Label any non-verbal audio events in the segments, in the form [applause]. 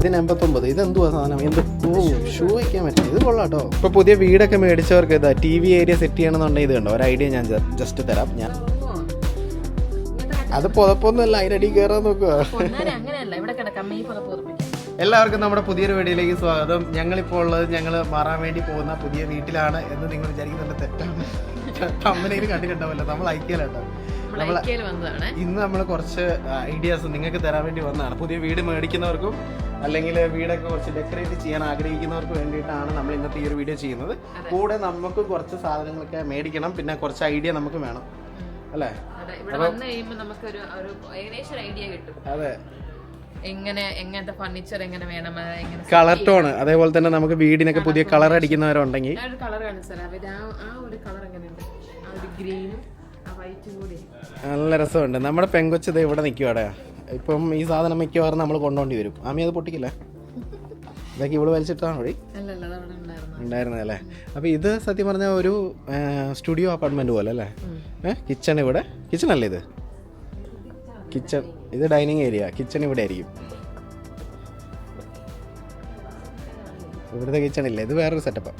ഇതിന് എൺപത്തൊമ്പത് ഇത് എന്തുവാ സാധനം? എന്ത്? ഓ ഷൂ വയ്ക്കാൻ പറ്റും ഇത് കൊള്ളാട്ടോ. കേട്ടോ ഇപ്പോൾ പുതിയ വീടൊക്കെ മേടിച്ചവർക്ക് ഇതാ ടി വി ഏരിയ സെറ്റ് ചെയ്യണമെന്നുണ്ടെങ്കിൽ ഇത് കണ്ടോ? ഒരു ഐഡിയ ഞാൻ ജസ്റ്റ് തരാം. ഞാൻ അത് പുതപ്പൊന്നുമല്ല. അതിനടി കയറാൻ നോക്കുക അങ്ങനെയല്ല. ഇവിടെ കിടക്കാം. മെയ് പുറത്ത് ഉറപ്പിക്കാം. എല്ലാവർക്കും നമ്മുടെ പുതിയൊരു വീഡിയോയിലേക്ക് സ്വാഗതം. ഞങ്ങളിപ്പോൾ ഉള്ളത് ഞങ്ങൾ മാറാൻ വേണ്ടി പോകുന്ന പുതിയ വീട്ടിലാണ് എന്ന് നിങ്ങൾ വിചാരിക്കുന്നുണ്ട്. തെറ്റാണ് തമ്മനയിൽ കണ്ടിട്ടുണ്ടാവില്ല നമ്മൾ ഐക്യലാട്ടോ നമ്മൾ ഇന്ന് നമ്മൾ കുറച്ച് ഐഡിയാസ് നിങ്ങൾക്ക് തരാൻ വേണ്ടി വന്നതാണ്. പുതിയ വീട് മേടിക്കുന്നവർക്കും അല്ലെങ്കിൽ വീടൊക്കെ കുറച്ച് ഡെക്കറേറ്റ് ചെയ്യാൻ ആഗ്രഹിക്കുന്നവർക്ക് വേണ്ടിയിട്ടാണ് നമ്മൾ ഇന്നത്തെ ഈ ഒരു വീഡിയോ ചെയ്യുന്നത്. കൂടെ നമുക്ക് കുറച്ച് സാധനങ്ങളൊക്കെ മേടിക്കണം. പിന്നെ കുറച്ച് ഐഡിയ നമുക്ക് വേണം. അല്ലേ? അതെ. എങ്ങനെ എങ്ങനത്തെ ഫർണിച്ചർ എങ്ങനെ വേണം എങ്ങനെ കളർ ടോൺ അതേപോലെ തന്നെ നമുക്ക് വീടിനൊക്കെ പുതിയ കളർ അടിക്കുന്നവരുണ്ടെങ്കിൽ. ഒരു കളർ ആ ആ ഒരു കളർ എങ്ങനെയുണ്ട്? ആ ഒരു ഗ്രീനും ആ വൈറ്റും കൂടി. നല്ല രസമുണ്ട്. നമ്മുടെ പെങ്കൊച്ച് ദേ ഇവിടെ നിൽക്കുവാടെ ഇപ്പം ഈ സാധനം മിക്കവാറും നമ്മൾ കൊണ്ടുപോണ്ടി വരും. ആമി അത് പൊട്ടിക്കില്ല? [laughs] ഇതൊക്കെ ഇവിടെ വലിച്ചിട്ടാണ് വഴി അല്ലല്ല അവിടെ ഉണ്ടായിരുന്നു. ഉണ്ടായിരുന്നത് അല്ലേ അപ്പോൾ ഇത് സത്യം പറഞ്ഞാൽ ഒരു സ്റ്റുഡിയോ അപ്പാർട്ട്മെന്റ് പോലെ അല്ലേ? ഏഹ് കിച്ചൺ ഇവിടെ. കിച്ചൺ അല്ലേ ഇത്? കിച്ചൺ ഇത് ഡൈനിങ് ഏരിയ കിച്ചൺ ഇവിടെ ആയിരിക്കും. ഇവിടുത്തെ കിച്ചൺ ഇല്ല ഇത് വേറൊരു സെറ്റപ്പാണ്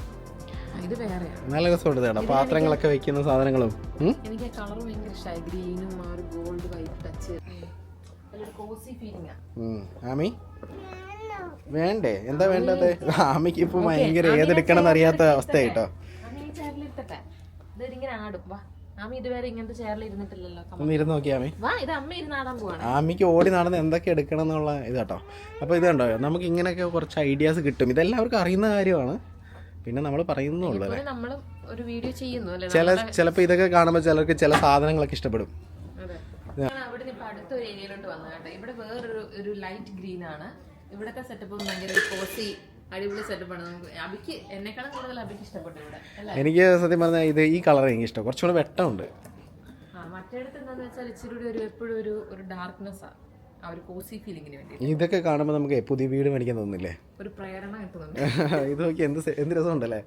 നല്ല രസമുണ്ട് കേട്ടോ പാത്രങ്ങളൊക്കെ വെക്കുന്ന സാധനങ്ങളും. എനിക്ക് ആ കളർ ഭയങ്കര ഇഷ്ടമായി ഗ്രീനും ആ ഒരു ഗോൾഡ് വൈറ്റ് ടച്ച് നല്ലൊരു കോസി ഫീലിംഗാ ആമി? വേണ്ടേ? എന്താ വേണ്ടത്? ആമിക്ക് ഇപ്പൊ ഭയങ്കര ഏതെടുക്കണം എന്നറിയാത്ത അവസ്ഥ കേട്ടോ ഇതിങ്ങനെ ആടും വാ. ആമി ഇതുവരെ ഇങ്ങനത്തെ ചെയറിൽ ഇരുന്നിട്ടില്ലല്ലോ. Come on. ഒന്ന് ഇരുന്ന് നോക്കി വാ ഇത് അമ്മ ഇരുന്ന് ആടാൻ പോവാണ്. ആമിക്ക് ഓടി നടന്ന് എന്തൊക്കെ എടുക്കണം എന്നുള്ള ഇത് കേട്ടോ അപ്പോൾ ഇത് കണ്ടോ നമുക്ക് ഇങ്ങനെയൊക്കെ കുറച്ച് ഐഡിയാസ് കിട്ടും. ഇതെല്ലാവർക്കും അറിയുന്ന കാര്യമാണ്. പിന്നെ നമ്മൾ പറയുന്നുള്ളൂ ഇതുപോലെ ഒരു വീഡിയോ ചെയ്യുന്നു അല്ലേ? ചില ചിലപ്പോൾ ഇതൊക്കെ കാണുമ്പോൾ ചിലർക്ക് ചില സാധനങ്ങളൊക്കെ ഇഷ്ടപ്പെടും. ഇപ്പൊ അടുത്തൊരു ഏരിയയിലോട്ട് വന്നു കേട്ടോ. ഇവിടെ വേറൊരു ഒരു ലൈറ്റ് ഗ്രീൻ ആണ്. ഇവിടത്തെ സെറ്റപ്പ് ഭയങ്കര കോസി അടിപൊളി സെറ്റപ്പാണ് നമുക്ക്. അബിക്ക് എന്നെക്കാളും കൂടുതൽ അബിക്ക് ഇഷ്ടപ്പെട്ടു ഇവിടെ അല്ലേ? എനിക്ക് സത്യം പറഞ്ഞാൽ ഇത് ഈ കളർ എനിക്ക് ഇഷ്ടം. കുറച്ചുകൂടെ വെട്ടമുണ്ട്. ആ മറ്റേടത്ത് എന്താന്ന് വെച്ചാൽ ഇച്ചിരി കൂടി ഒരു എപ്പോഴും ഒരു ഒരു ആ. ആ ഒരു കോസി വേണ്ടി ഇതൊക്കെ കാണുമ്പോൾ നമുക്ക് പുതിയ വീട് മേടിക്കാൻ തോന്നുന്നില്ലേ? ഒരു പ്രേരണ കിട്ടുന്നുണ്ട്. [laughs] ഇത് നോക്കി എന്ത് സെ- എന്ത് രസമുണ്ടല്ലേ?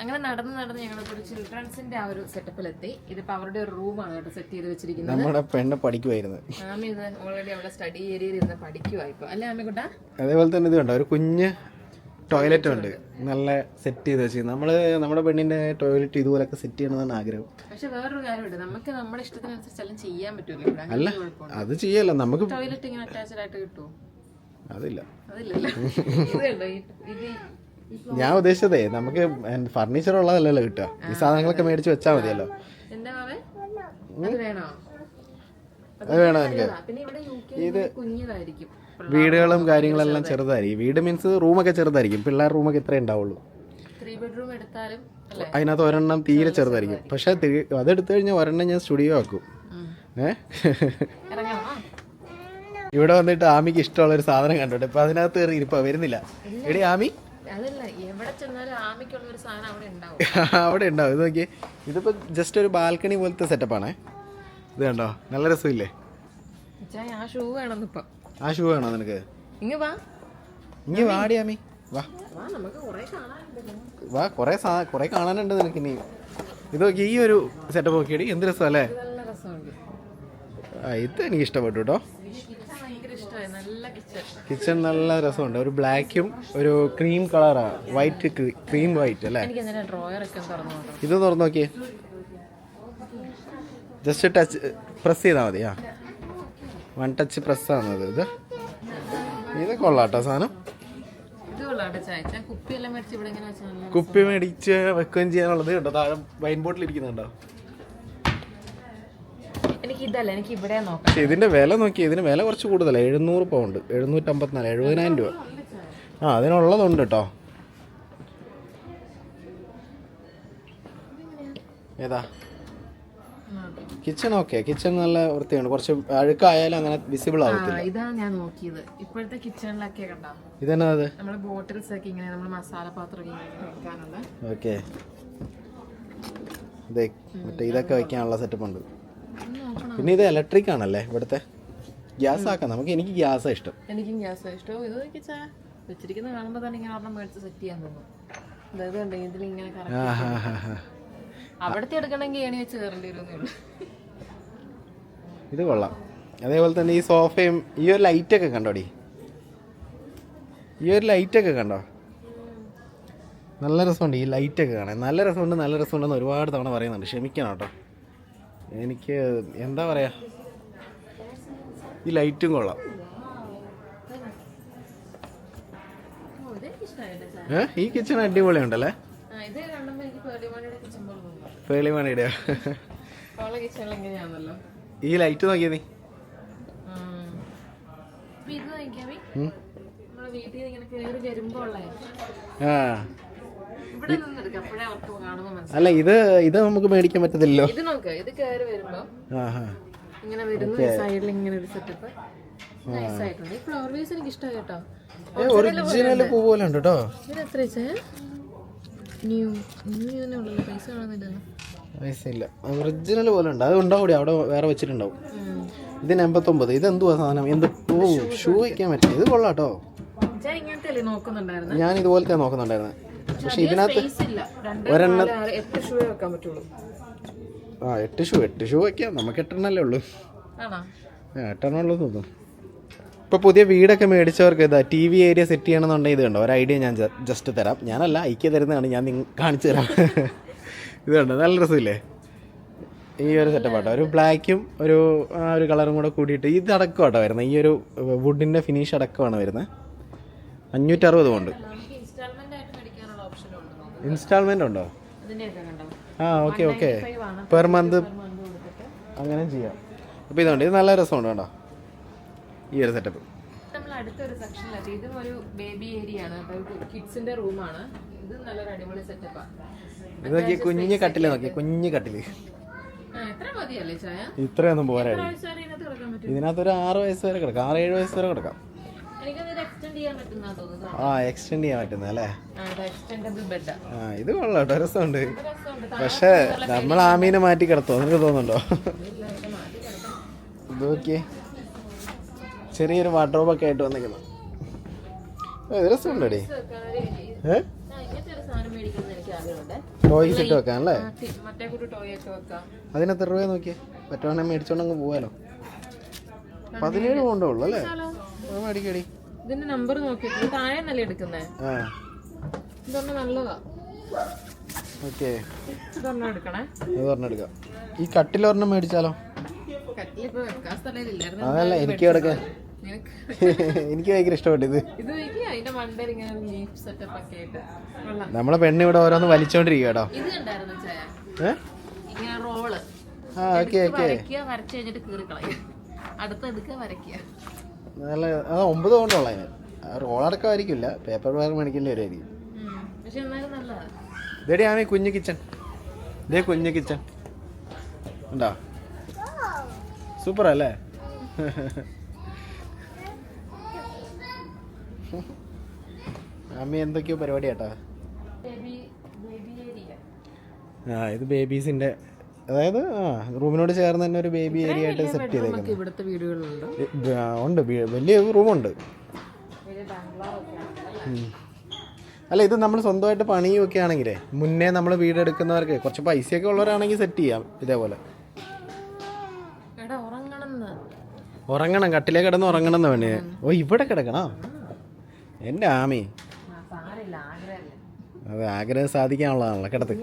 അങ്ങനെ നടന്ന് നടന്ന് ഞങ്ങൾ ഒരു ചിൽഡ്രൻസിന്റെ ആ ഒരു സെറ്റപ്പിലെത്തി ഇതിപ്പോ അവരുടെ ഒരു റൂമാണ് കേട്ടോ സെറ്റ് ചെയ്ത് വെച്ചിരിക്കുന്നത്. നമ്മുടെ പെണ്ണ് പഠിക്കുവായിരുന്നു. ആമി ഇത് ഓൾറെഡി അവിടെ സ്റ്റഡി ഏരിയയിൽ ഇരുന്ന് പഠിക്കുവാ ഇപ്പോൾ അല്ലേ കുട്ടാ അതേപോലെ തന്നെ ഇത് കണ്ടോ? ഒരു കുഞ്ഞ് ടോയ്ലറ്റ് ഉണ്ട്. നല്ല സെറ്റ് ചെയ്ത് വെച്ചിരുന്നു നമ്മൾ നമ്മുടെ പെണ്ണിന്റെ ടോയ്ലറ്റ് ഇതുപോലൊക്കെ സെറ്റ് ചെയ്യണമെന്നാണ് ആഗ്രഹം. പക്ഷെ വേറൊരു കാര്യമുണ്ട്. നമുക്ക് നമ്മുടെ ഇഷ്ടത്തിനനുസരിച്ച് എല്ലാം ചെയ്യാൻ പറ്റുമല്ലോ ഇവിടെ? അല്ല അത് ചെയ്യല്ല. നമുക്ക് ടോയ്ലറ്റ് ഇങ്ങനെ അറ്റാച്ച്ഡ് ആയിട്ട് കിട്ടുമോ അതില്ല. അതില്ലല്ലോ? ഇത് കണ്ടോ ഇത് ഞാൻ ഉദ്ദേശിച്ചതേ നമുക്ക് ഫർണിച്ചർ ഉള്ളതല്ലല്ലോ കിട്ടുക. ഈ സാധനങ്ങളൊക്കെ മേടിച്ച് വെച്ചാൽ മതിയല്ലോ. അത് വേണോ? എനിക്ക്? ഇത് വീടുകളും കാര്യങ്ങളെല്ലാം ചെറുതായിരിക്കും. വീട് മീൻസ് റൂമൊക്കെ ചെറുതായിരിക്കും. പിള്ളേർ റൂമൊക്കെ ഇത്രേ ഉണ്ടാവുള്ളൂ. അതിനകത്ത് ഒരെണ്ണം തീരെ ചെറുതായിരിക്കും. പക്ഷെ അതെടുത്തു കഴിഞ്ഞാൽ ഒരെണ്ണം ഞാൻ സ്റ്റുഡിയോ ആക്കും. ഏ? ഇവിടെ വന്നിട്ട് ആമിക്ക് ഇഷ്ടമുള്ള ഒരു സാധനം കണ്ടോട്ടെ. ഇപ്പൊ അതിനകത്ത് കയറി ഇരിപ്പ വരുന്നില്ല. എടി ആമി. [laughs] അവിടെ ഉണ്ടാവും. ഇത് നോക്കി ഇതിപ്പോ ജസ്റ്റ് ഒരു ബാൽക്കണി പോലത്തെ സെറ്റപ്പാണേ ഇത് കണ്ടോ? നല്ല രസമില്ലേ? ആ ഷൂ ആ ഷൂ വേണോ നിനക്ക്? ഇങ്ങ വാ. ഇനി വാടി ആമി. വാ. വാ കുറെ കുറേ കാണാനുണ്ട് നിനക്ക് ഇനി. ഇത് നോക്കി ഈ ഒരു സെറ്റപ്പ് നോക്കിയടി. എന്ത് രസമല്ലേ? ഇത് എനിക്ക് ഇഷ്ടപ്പെട്ടു കേട്ടോ. കിച്ചൺ നല്ല രസമുണ്ട്. ഒരു ബ്ലാക്കും ഒരു ക്രീം കളറാ വൈറ്റ് ക്രീം വൈറ്റ് അല്ലേ? ഇത് തുറന്നു നോക്കിയേ. ജസ്റ്റ് ടച്ച് പ്രസ് ചെയ്താൽ മതി. ആ. വൺ ടച്ച് പ്രസ് ആണത് ഇത്. ഇത് കൊള്ളാട്ടോ സാധനം. കുപ്പി മേടിച്ച് വെക്കുകയും ചെയ്യാനുള്ളത് കേട്ടോ താഴെ വൈൻ ബോട്ടിൽ ഇരിക്കുന്നുണ്ടോ? ഇതല്ല എനിക്ക് ഇവിടെ നോക്കാം. ഇതിന്റെ വില നോക്കി ഇതിന് വില കുറച്ച് കൂടുതലാണ് എഴുന്നൂറ് പൗണ്ട്. എഴുന്നൂറ്റമ്പത്തിനാല് എഴുപതിനായിരം രൂപ. ആ അതിനുള്ളതുണ്ട് കേട്ടോ ഏതാ? Kitchen okay. കിച്ചൺ നല്ല വൃത്തിയാണ് കുറച്ച് അഴുക്കായാലും അങ്ങനെ വിസിബിൾ ആവത്തില്ല. ഇതാ ഞാൻ നോക്കിയത്. ഇപ്പോഴത്തെ കിച്ചണിലൊക്കെ കണ്ടോ? ഇതെന്നാ അത് നമ്മൾ ബോട്ടിൽസ് ഒക്കെ ഇങ്ങനെ നമ്മൾ മസാല പാത്രം ഇങ്ങനെ വെക്കാനുള്ള ഓക്കെ. ഇതേ മറ്റേ ഇതൊക്കെ വെക്കാനുള്ള സെറ്റപ്പ് ഉണ്ട്. പിന്നെ ഇത് ഇലക്ട്രിക് ആണല്ലേ ഇവിടുത്തെ? ഗ്യാസ് ആക്കാം. നമുക്ക് എനിക്ക് ഗ്യാസ് ഇഷ്ടം. എനിക്കും ഗ്യാസ് ഇഷ്ടം. ഇത് നോക്കി ചാ വെച്ചിരിക്കുന്ന കാണുമ്പോൾ തന്നെ ഇങ്ങനെ ഒരെണ്ണം മേടിച്ച് സെറ്റ് ചെയ്യാൻ തോന്നും. അതായത് ഉണ്ടെങ്കിൽ ഹാ അവിടുത്തെ എടുക്കണമെങ്കിൽ ഏണി വെച്ച് കയറേണ്ടി വരുന്നേ ഇത് കൊള്ളാം. അതേപോലെ തന്നെ ഈ സോഫയും ഈ ഒരു ലൈറ്റൊക്കെ കണ്ടോടി? ഈ ഒരു ലൈറ്റൊക്കെ കണ്ടോ? നല്ല രസമുണ്ട് ഈ ലൈറ്റ് ഒക്കെ കാണാൻ. നല്ല രസമുണ്ട് നല്ല രസമുണ്ടെന്ന് ഒരുപാട് തവണ പറയുന്നുണ്ട്. ക്ഷമിക്കണം കേട്ടോ. എനിക്ക് എന്താ പറയാ? ഈ ലൈറ്റും കൊള്ളാം. ഏ? ഈ കിച്ചൺ അടിപൊളിയുണ്ടല്ലേ? പേളിമണിയുടെ ഈ ലൈറ്റ് നോക്കിയേ നീ. ആ. അല്ല ഇത് ഇത് നമുക്ക് മേടിക്കാൻ പറ്റത്തില്ലല്ലോ. ഇത് നോക്ക് ഇത് കയറി വരുമ്പോ ആ ഇങ്ങനെ വരുന്നു സൈഡിൽ ഇങ്ങനെ ഒരു സെറ്റപ്പ് ഈ ഫ്ലവർ വേസ് എനിക്ക് ഇഷ്ടമായി കേട്ടോ. ഒറിജിനൽ പൂ പോലെ ഉണ്ട്. കേട്ടോ. ഇത് എത്ര വെച്ചേ? ന്യൂ ന്യൂ ന്യൂ പൈസ കാണുന്നില്ലല്ലോ പൈസ ഇല്ല. ഒറിജിനൽ പോലെ ഉണ്ട്. അത് ഉണ്ടാവും കൂടി അവിടെ വേറെ വെച്ചിട്ടുണ്ടാവും. ഇതിന് എൺപത്തൊമ്പത്. ഇത് എന്തുവാ സാധനം? എന്ത് ഓ ഷൂ വയ്ക്കാൻ പറ്റില്ല. ഇത് കൊള്ളാട്ടോ ഞാൻ ഇതുപോലത്തെ നോക്കുന്നുണ്ടായിരുന്നു. പക്ഷെ ഇതിനകത്ത് ഒരെണ്ണം ആ എട്ട് ഷൂ എട്ട് ഷൂ വയ്ക്കാം നമുക്ക് എട്ടെണ്ണല്ലേ ഉള്ളൂ. എട്ടെണ്ണം ഉള്ളൂ തോന്നും ഇപ്പോൾ പുതിയ വീടൊക്കെ മേടിച്ചവർക്ക് ഇതാ ടി വി ഏരിയ സെറ്റ് ചെയ്യണമെന്നുണ്ടെങ്കിൽ ഇത് കണ്ടോ? ഒരു ഐഡിയ ഞാൻ ജസ്റ്റ് തരാം. ഞാനല്ല ഐക്യ തരുന്നതാണ്. ഞാൻ നിങ്ങൾ കാണിച്ചു തരാം. ഇത് കണ്ടോ? നല്ല രസമില്ലേ? ഈ ഒരു സെറ്റപ്പ് ആട്ടോ. ഒരു ബ്ലാക്കും ഒരു ആ ഒരു കളറും കൂടെ കൂടിയിട്ട് ഇത് അടക്കമാട്ടോ വരുന്നത്. ഈ ഒരു വുഡിന്റെ ഫിനിഷ് അടക്കമാണ് വരുന്നത്. അഞ്ഞൂറ്ററുപത് കൊണ്ട് നമുക്ക് ഇൻസ്റ്റാൾമെന്റ് ആയിട്ട് മേടിക്കാനുള്ള ഓപ്ഷനും ഉണ്ട് നോക്ക്. ഇൻസ്റ്റാൾമെന്റ് ഉണ്ടോ? ആ ഓക്കെ ഓക്കെ പെർ മന്ത് അങ്ങനെ ചെയ്യാം. അപ്പോൾ ഇതുണ്ട് ഇത് നല്ല രസമുണ്ട് കേട്ടോ ഈ ഒരു സെറ്റപ്പ് നമ്മൾ അടുത്തൊരു സെക്ഷനിലെത്തി ഇതും ഒരു ബേബി ഏരിയ ആണ് കിഡ്സിന്റെ റൂമാണ് ഇത് നല്ലൊരു അടിപൊളി സെറ്റപ്പാണ് ഇത് നോക്കി കുഞ്ഞ് കട്ടിൽ നോക്കി കുഞ്ഞു കട്ടിൽ. ഇത്രയൊന്നും പോരാ ഇതിനകത്ത് ഒരു ആറ് വയസ്സ് വരെ കിടക്കാം ആറ് ഏഴ് വയസ്സ് വരെ കിടക്കാം. എക്സ്റ്റെൻഡ് ചെയ്യാൻ പറ്റുന്ന ആ എക്സ്റ്റെൻഡ് ചെയ്യാൻ പറ്റുന്നത് അല്ലേ? ആ ഇത് കൊള്ളാം കേട്ടോ രസമുണ്ട്. പക്ഷെ നമ്മൾ ആമീനെ മീനെ മാറ്റി കിടത്തോ നിനക്ക് തോന്നുന്നുണ്ടോ? ഇത് നോക്കിയേ ചെറിയൊരു വാട്ടർബൊക്കെ ആയിട്ട് വന്നിരിക്കുന്നു. ഇത് രസമുണ്ടടി. ഏ? ടോയ്സ് ഇട്ട് വെക്കാം അല്ലേ? അതിനെത്ര രൂപ നോക്കിയേ? പറ്റുവാണെങ്കിൽ മേടിച്ചോണ്ടങ്ങ് പോവാലോ പതിനേഴ് കൊണ്ടേ ഉള്ളു അല്ലേ? മേടിക്കടി ഇതിന്റെ നമ്പർ നോക്കിയിട്ട്. താഴെ നല്ല എടുക്കുന്നേ? ഇതൊന്ന് നല്ലതാ. ഓക്കെ. ഇതൊന്നും എടുക്കണേ. പറഞ്ഞെടുക്കാം ഈ മേടിച്ചാലോ? കട്ടിലിപ്പോ വെക്കാൻ സ്ഥലമില്ലായിരുന്നു. അതല്ല എനിക്ക് കിടക്കാൻ നിനക്ക്? [laughs] എനിക്ക് ഭയങ്കര ഇഷ്ടപ്പെട്ടു ഇത്. നമ്മളെ പെണ്ണ് ഇവിടെ ഓരോന്ന് വലിച്ചോണ്ടിരിക്കുക കേട്ടോ. ഇത് കണ്ടായിരുന്നു ചായ ഏ? ഇങ്ങനെ റോൾ ആ ഓക്കെ ഓക്കെ. വരച്ച് കഴിഞ്ഞിട്ട് കീറി അടുത്ത അടുത്ത് എടുക്കുക വരയ്ക്കുക. നല്ല അത് ഒമ്പത് കൊണ്ടുള്ള റോളടക്കം റോളടക്കമായിരിക്കില്ല പേപ്പർ ബാഗ് മേടിക്കേണ്ടി വരുമായിരിക്കും ഇതേടി ആമി കുഞ്ഞു കിച്ചൺ. ഇതേ കുഞ്ഞു കിച്ചൺ. ഉണ്ടോ? സൂപ്പർ അല്ലേ അമ്മ എന്തൊക്കെയോ പരിപാടി കേട്ടോ ആ ഇത് ബേബീസിന്റെ അതായത് ആ റൂമിനോട് ചേർന്ന് തന്നെ ഒരു ബേബി ഏരിയ ആയിട്ട് സെറ്റ് ചെയ്തേക്കുന്നത് ഉണ്ട്. വലിയ റൂമുണ്ട്. വലിയ ബംഗ്ലാവ് ഒക്കെ അല്ല ഇത് നമ്മൾ സ്വന്തമായിട്ട് പണിയൊക്കെ ആണെങ്കിലേ മുന്നേ നമ്മൾ വീട് എടുക്കുന്നവർക്ക് കുറച്ച് പൈസയൊക്കെ ഉള്ളവരാണെങ്കിൽ സെറ്റ് ചെയ്യാം ഇതേപോലെ. ഉറങ്ങണം കട്ടിലേ കിടന്ന് ഉറങ്ങണം എന്ന് വേണേ. ഓ ഇവിടെ കിടക്കണോ? എന്റെ ആമി. അത് ആഗ്രഹം സാധിക്കാനുള്ളതാണല്ലോ കിടത്ത്.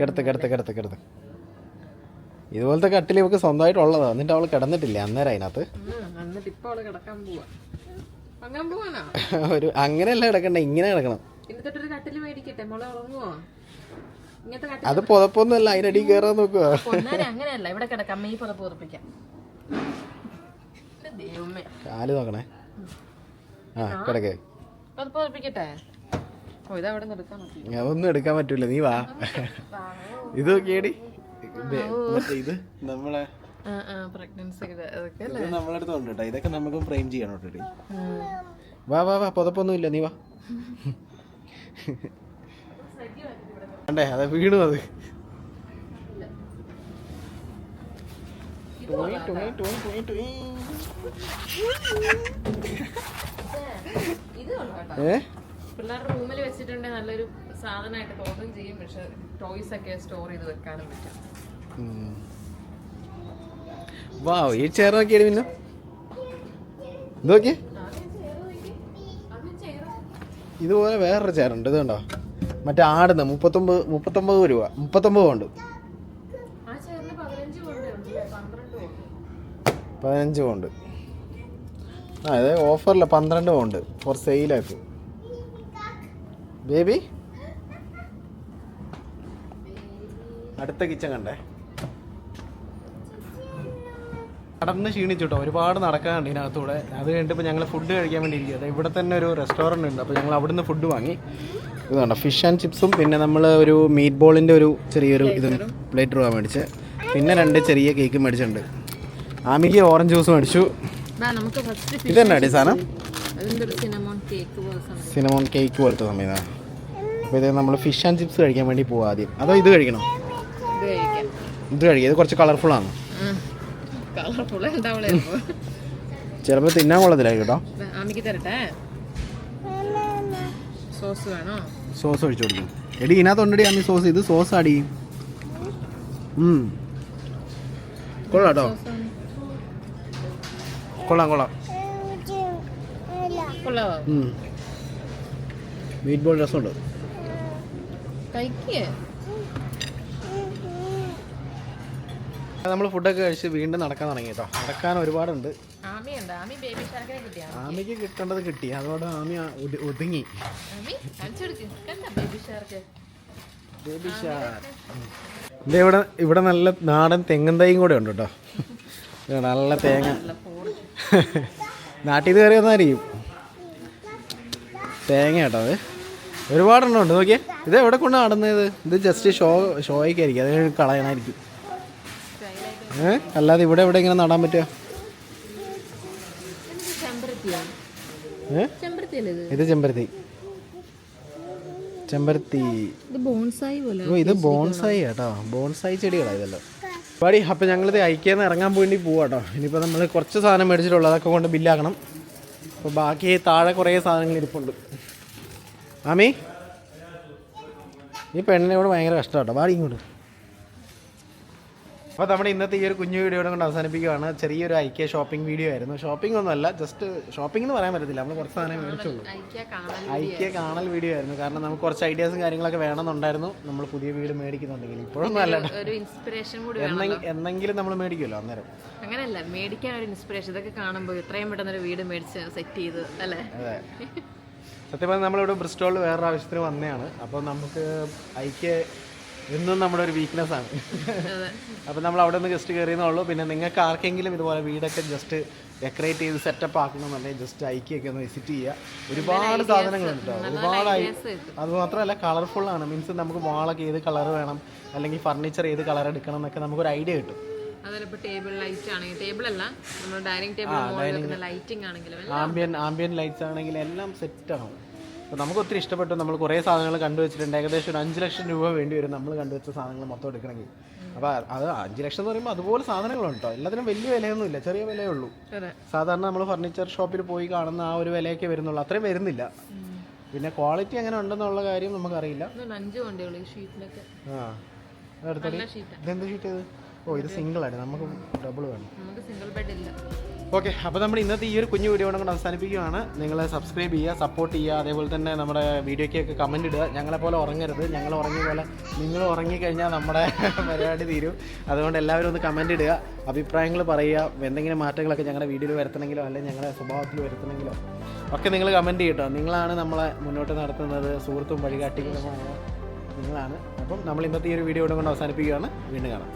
കിടത്ത് കിടത്ത് കിടത്ത് കിടത്ത്. ഇതുപോലത്തെ കട്ടിൽ ഇവക്ക് സ്വന്തമായിട്ടുള്ളതാണ് എന്നിട്ട് അവൾ കിടന്നിട്ടില്ലേ അന്നേരം അതിനകത്ത്? അവൾ ഒരു അങ്ങനെയല്ല കിടക്കണ്ട ഇങ്ങനെ കിടക്കണം. അത് പുതപ്പൊന്നുമല്ല അതിനടി കയറാൻ നോക്കുക പൊന്നാനെ അങ്ങനെയല്ല ഇവിടെ കിടക്കാം ഈ പുറത്ത് പുറപ്പിക്കാം കാൽ നോക്കണേ. ആ കിടക്കേ. പുതപ്പ് പുറപ്പിക്കട്ടെ അതൊന്നും എടുക്കാൻ പറ്റൂല. നീ വാ. ഇത് നോക്കിയേടി. ഇത് നമ്മളെ നമ്മളടുത്ത് ഉണ്ട് കേട്ടോ ഇതൊക്കെ നമുക്ക് ഫ്രെയിം ചെയ്യണം കേട്ടോ ഉം. വാ വാ വാ. പുതപ്പൊന്നും ഇല്ല നീ വാ. അണ്ടേ അതെ വീണു അത്. Toy, toy, toy, toy, toy. ഇത് കൊള്ളാം കേട്ടോ. ഏ? പിള്ളേരുടെ റൂമിൽ വെച്ചിട്ടുണ്ടെങ്കിൽ നല്ലൊരു സാധനമായിട്ട് തോന്നുകയും ചെയ്യും. പക്ഷെ ടോയ്സ് ഒക്കെ സ്റ്റോർ ചെയ്ത് വെക്കാനും പറ്റും. വാവ് ഈ ചെയർ നോക്കിയത് പിന്നെ ഇത് നോക്കിയേ അത് ഇതുപോലെ വേറൊരു ചെയറുണ്ട് ഇതുണ്ടോ? മറ്റേ ആടുന്ന മുപ്പത്തൊമ്പത് മുപ്പത്തൊമ്പത് രൂപ. മുപ്പത്തൊമ്പത് പതിനഞ്ച് കൊണ്ട് പതിനഞ്ച് കൊണ്ട് ആ അതായത് ഓഫറില്ല പന്ത്രണ്ട് കൊണ്ട് ഫോർ സെയിലായിട്ട് ബേബി? അടുത്ത കിച്ചൺ കണ്ടേ. നടന്ന് ക്ഷീണിച്ചുട്ടോ. ഒരുപാട് നടക്കാനുണ്ട് ഇതിനകത്തൂടെ. അത് കഴിഞ്ഞിട്ട് ഇപ്പോൾ ഞങ്ങൾ ഫുഡ് കഴിക്കാൻ വേണ്ടി ഇരിക്കുക അതായത് ഇവിടെ തന്നെ ഒരു റെസ്റ്റോറന്റ് ഉണ്ട്. അപ്പോൾ ഞങ്ങൾ അവിടുന്ന് ഫുഡ് വാങ്ങി. ഇത് കണ്ടോ ഫിഷ് ആൻഡ് ചിപ്സും പിന്നെ നമ്മൾ ഒരു മീറ്റ് ബോളിന്റെ ഒരു ചെറിയൊരു ഇതും പ്ലേറ്റ് രൂപ മേടിച്ച്. പിന്നെ രണ്ട് ചെറിയ കേക്കും മേടിച്ചിട്ടുണ്ട്. ആമിക്ക് ഓറഞ്ച് ജ്യൂസ് മേടിച്ചു. ഇതന്നെ അടി സാധനം? അതിന്റെ സിനമോൺ കേക്ക് പോലെ സാധനം സിനമോൺ കേക്ക് പോലത്തെ സമയത്താണ് അപ്പോൾ ഇത് നമ്മൾ ഫിഷ് ആൻഡ് ചിപ്സ് കഴിക്കാൻ വേണ്ടി പോവാം ആദ്യം. അതോ ഇത് കഴിക്കണോ? ഇത് കഴിക്കാം. ഇത് കുറച്ച് കളർഫുൾ ആണ്. ചിലപ്പോൾ തിന്നാൻ കൊള്ളത്തില്ല കേട്ടോ. സോസ് വേണോ? സോസ് ഒഴിച്ചു കൊടുക്കും. എടി ഇതിനകത്തുണ്ടടി അമ്മി സോസ് ഇത് സോസ് അടി കൊള്ളാട്ടോ കൊള്ളാം കൊള്ളാം മീറ്റ് ബോൾ രസമുണ്ട്. കഴിക്കേ. നമ്മൾ ഫുഡൊക്കെ കഴിച്ച് വീണ്ടും നടക്കാൻ തുടങ്ങി കേട്ടോ നടക്കാൻ ഒരുപാടുണ്ട്. ആമിക്ക്? കിട്ടേണ്ടത് കിട്ടി. അതോടെ ആമി ഒതുങ്ങി. ബേബി ഷാർക്ക് ഇവിടെ ഇവിടെ നല്ല നാടൻ തെങ്ങും തൈയും കൂടെ ഉണ്ട് കേട്ടോ. നല്ല തേങ്ങ. നാട്ടിൽ കയറി വന്നായിരിക്കും തേങ്ങ കേട്ടോ അത്. ഒരുപാടെണ്ണം ഉണ്ട് നോക്കിയേ. ഇത് എവിടെ കൊണ്ട് നടന്നത്? ഇത് ജസ്റ്റ് ഷോ ഷോ ഷോയ്ക്കായിരിക്കും അത് കളയണമായിരിക്കും ഏ? അല്ലാതെ ഇവിടെ എവിടെ ഇങ്ങനെ നടാൻ പറ്റുക? ഇത് ചെമ്പരത്തി. ചെമ്പരത്തി. ഇത് ബോൺസായി പോലെ ഓ ഇത് ബോൺസായി കേട്ടോ ബോൺസായി ചെടികളാണ് ഇതല്ലോ. പാടി അപ്പം ഞങ്ങളിത് അയക്കാന്ന് ഇറങ്ങാൻ വേണ്ടി പോവാ കേട്ടോ ഇനിയിപ്പോൾ നമ്മൾ കുറച്ച് സാധനം മേടിച്ചിട്ടുള്ളൂ. അതൊക്കെ കൊണ്ട് ബില്ലാക്കണം. അപ്പോൾ ബാക്കി താഴെ കുറേ സാധനങ്ങൾ ഇരിപ്പുണ്ട്. ആമി? ഈ പെണ്ണിനോട് ഭയങ്കര കഷ്ടം കേട്ടോ വാടി ഇങ്ങോട്ട്. അപ്പോൾ നമ്മുടെ ഇന്നത്തെ ഈ ഒരു കുഞ്ഞു വീഡിയോ കൊണ്ട് അവസാനിപ്പിക്കുകയാണ്. ചെറിയൊരു ഐക്യ ഷോപ്പിംഗ് വീഡിയോ ആയിരുന്നു. ഷോപ്പിംഗ് ഒന്നുമല്ല ജസ്റ്റ് ഷോപ്പിംഗ് എന്ന് പറയാൻ പറ്റത്തില്ല. നമ്മൾ കുറച്ച് സാധനം മേടിച്ചുള്ളൂ. ഐക്യ കാണാൻ കാണൽ വീഡിയോ ആയിരുന്നു. കാരണം നമുക്ക് കുറച്ച് ഐഡിയാസും കാര്യങ്ങളൊക്കെ വേണമെന്നുണ്ടായിരുന്നു. നമ്മൾ പുതിയ വീട് മേടിക്കുന്നുണ്ടെങ്കിൽ. ഇപ്പോഴൊന്നും അല്ല എന്നെങ്കിലും നമ്മൾ മേടിക്കുമല്ലോ അന്നേരം. അങ്ങനെയല്ല മേടിക്കാൻ ഒരു ഇൻസ്പിറേഷൻ ഇതൊക്കെ കാണുമ്പോൾ ഇത്രയും പെട്ടെന്ന് ഒരു വീട് മേടിച്ച് സെറ്റ് ചെയ്ത് അല്ലേ? അതെ. സത്യം പറഞ്ഞാൽ നമ്മളിവിടെ ബ്രിസ്റ്റോളിൽ വേറൊരു ആവശ്യത്തിന് വന്നതാണ് അപ്പോൾ നമുക്ക് ഐക്യ എന്നും നമ്മുടെ ഒരു വീക്ക്നെസ് ആണ്. അപ്പോൾ നമ്മൾ അവിടെ നിന്ന് ജസ്റ്റ് കയറിയെന്നുള്ളൂ പിന്നെ നിങ്ങൾക്ക് ആർക്കെങ്കിലും ഇതുപോലെ വീടൊക്കെ ജസ്റ്റ് ഡെക്കറേറ്റ് ചെയ്ത് സെറ്റപ്പ് ആക്കണമെന്നുണ്ടെങ്കിൽ ജസ്റ്റ് ഐക്യൊക്കെ ഒന്ന് വിസിറ്റ് ചെയ്യുക. ഒരുപാട് സാധനങ്ങളുണ്ട് കേട്ടോ. ഒരുപാട് ഐ അത് മാത്രമല്ല കളർഫുൾ ആണ്. മീൻസ് നമുക്ക് വാളൊക്കെ ഏത് കളർ വേണം? അല്ലെങ്കിൽ ഫർണിച്ചർ ഏത് കളർ എടുക്കണം എന്നൊക്കെ നമുക്കൊരു ഐഡിയ കിട്ടും. അതുപോലെ ഇപ്പോൾ ടേബിൾ ലൈറ്റ് ആണെങ്കിൽ ടേബിൾ അല്ല നമ്മൾ ഡൈനിങ് ടേബിൾ ലൈറ്റിംഗ് ആണെങ്കിലും ആംബിയൻ ആംബിയൻ ലൈറ്റ്സ് ആണെങ്കിലും എല്ലാം സെറ്റാണ് അപ്പോൾ നമുക്ക് ഒത്തിരി ഇഷ്ടപ്പെട്ടു. നമ്മൾ കുറേ സാധനങ്ങൾ കണ്ടുവച്ചിട്ടുണ്ട് ഏകദേശം ഒരു അഞ്ച് ലക്ഷം രൂപ വേണ്ടി വരും നമ്മൾ കണ്ടുവച്ച സാധനങ്ങൾ മൊത്തം എടുക്കണമെങ്കിൽ. അപ്പോൾ അത് അഞ്ച് ലക്ഷം എന്ന് പറയുമ്പോൾ അതുപോലെ സാധനങ്ങളുണ്ട് കേട്ടോ എല്ലാത്തിനും വലിയ വിലയൊന്നുമില്ല. ചെറിയ വിലയേ ഉള്ളൂ സാധാരണ നമ്മൾ ഫർണിച്ചർ ഷോപ്പിൽ പോയി കാണുന്ന ആ ഒരു വിലയൊക്കെ വരുന്നുള്ളൂ. അത്രയും വരുന്നില്ല. പിന്നെ ക്വാളിറ്റി എങ്ങനെ ഉണ്ടെന്നുള്ള കാര്യം നമുക്കറിയില്ല. അഞ്ച് ഈ ഷീറ്റിലൊക്കെ ആ ഷീറ്റാണ് ഇതെന്ത് ഷീറ്റ് ഇത് ഓ ഇത് സിംഗിൾ ആണ് നമുക്ക് ഡബിൾ വേണം. നമുക്ക് സിംഗിൾ ബെഡ് ഇല്ല. ഓക്കെ അപ്പോൾ നമ്മൾ ഇന്നത്തെ ഈ ഒരു കുഞ്ഞു വീഡിയോ കൊണ്ട് അവസാനിപ്പിക്കുകയാണ്. നിങ്ങൾ സബ്സ്ക്രൈബ് ചെയ്യുക സപ്പോർട്ട് ചെയ്യുക അതേപോലെ തന്നെ നമ്മുടെ വീഡിയോയ്ക്കൊക്കെ കമന്റ് ഇടുക. ഞങ്ങളെപ്പോലെ ഉറങ്ങരുത്. ഞങ്ങൾ ഉറങ്ങിയ പോലെ നിങ്ങൾ ഉറങ്ങിക്കഴിഞ്ഞാൽ നമ്മുടെ [laughs] പരിപാടി തീരും. അതുകൊണ്ട് എല്ലാവരും ഒന്ന് കമന്റ് ഇടുക അഭിപ്രായങ്ങൾ പറയുക എന്തെങ്കിലും മാറ്റങ്ങളൊക്കെ ഞങ്ങളുടെ വീഡിയോയിൽ വരുത്തണമെങ്കിലോ അല്ലെങ്കിൽ ഞങ്ങളുടെ സ്വഭാവത്തിൽ വരുത്തണമെങ്കിലോ ഒക്കെ നിങ്ങൾ കമന്റ് ചെയ്യട്ടോ. നിങ്ങളാണ് നമ്മളെ മുന്നോട്ട് നടത്തുന്നത്. സുഹൃത്തും വഴികാട്ടികളുമായ നിങ്ങളാണ്. അപ്പം നമ്മൾ ഇന്നത്തെ ഈ ഒരു വീഡിയോ കൊണ്ട് അവസാനിപ്പിക്കുകയാണ്. വീണ്ടും കാണാം.